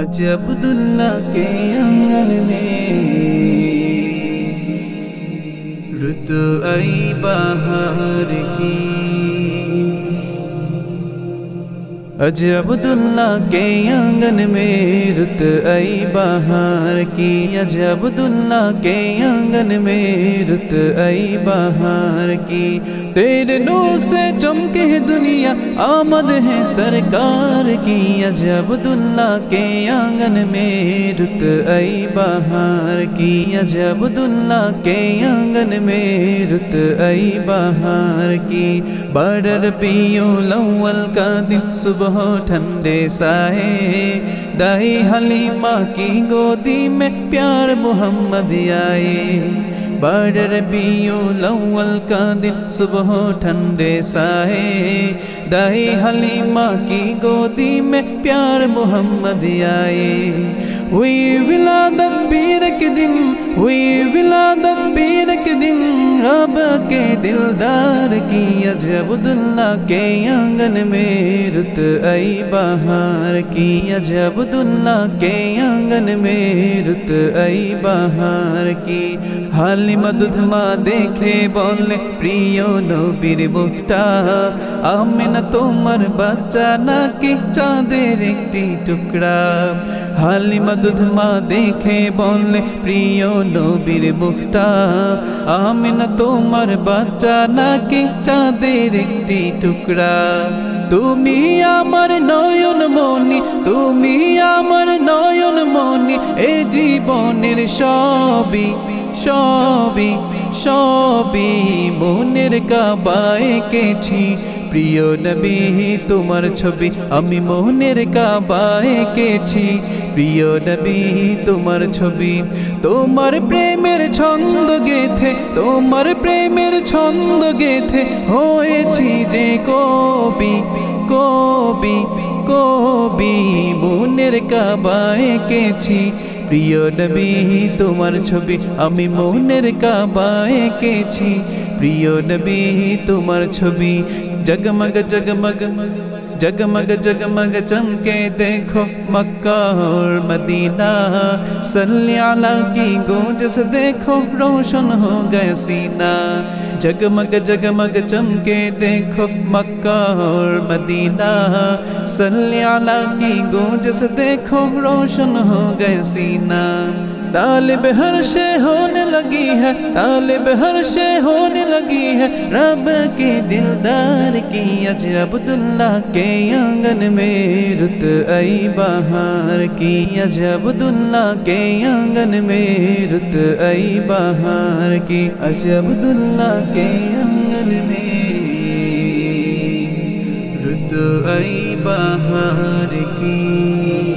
আজ আবদুল্লাহকে আঙালে ঋতু আই বাহার কি? अज अब्दुल्ला के आँगन में रुत आई बाहर की। अज अब्दुल्ला के आँगन में रुत आई बाहर की। तेरे नूर से चमके दुनिया, आमद है सरकार की। अज अब्दुल्ला के आँगन में रुत आई बाहर की। अज अब्दुल्ला के आँगन में रुत आई बाहर की। बड़र पियो लवल का दिन, सुबह ठंडे साए। दाई हलीमा की गोदी में प्यार मोहम्मद आए। पियो लवल का दिन सुबह ठंडे साए। दाई हलीमा की गोदी में प्यार मोहम्मद आए। हुई विलादत पीर के दिन, हुई विलादत पीर के दिन। रब के दिलदार की अजबुल्ला के आंगन में रुत आई बहार की अजबुल्ला के आंगन में रुत आई बहार की हालिमा दुधमा देखे बोले प्रियो নবীর মুখটা আমি না তোমার বাচ্চা নাকি চাঁদের একটি টুকরা হালিমা দুধমা দেখে বললে প্রিয় নবীর মুখটা আমি না তোমার বাচ্চা নাকি চাঁদের একটি টুকরা? তুমি আমার নয়ন মনি তুমি আমার নয়ন মনি এ জীবনের সবই সবই সবই মনের কাবায় কেছি। প্রিয় নবী, তোমার ছবি আমি মোহনের কাবায় কেছি প্রিয় নবী, তোমার ছবি তোমার প্রেমের ছন্দ গেথে, তোমার প্রেমের ছন্দ গেথে হয়েছি যে কবি কবি কবি মনের কাবায় কেছি প্রিয় নবী, তোমার ছবি আমি মোহনের কাবায় কেছি প্রিয় নবী, তোমার ছবি जगमग जगमग जगमग जगमग, चमके देखो मक्का और मदीना। सल्याला की गूंज से देखो, रोशन हो गया सीना। जगमग जगमग चमके देखो मक्का और मदीना। सल्याला की गूंज से देखो रोशन हो गया सीना। तालिब हर शे होने लगी है, तालिब हर शे होने लगी है। रब के दिलदार की अज अब्दुल्ला के आँगन में रुत आई बहार की अज अब्दुल्ला के आँगन में रुत आई बहार की अज अब्दुल्ला के आँगन में ऋतु आई बाहर की।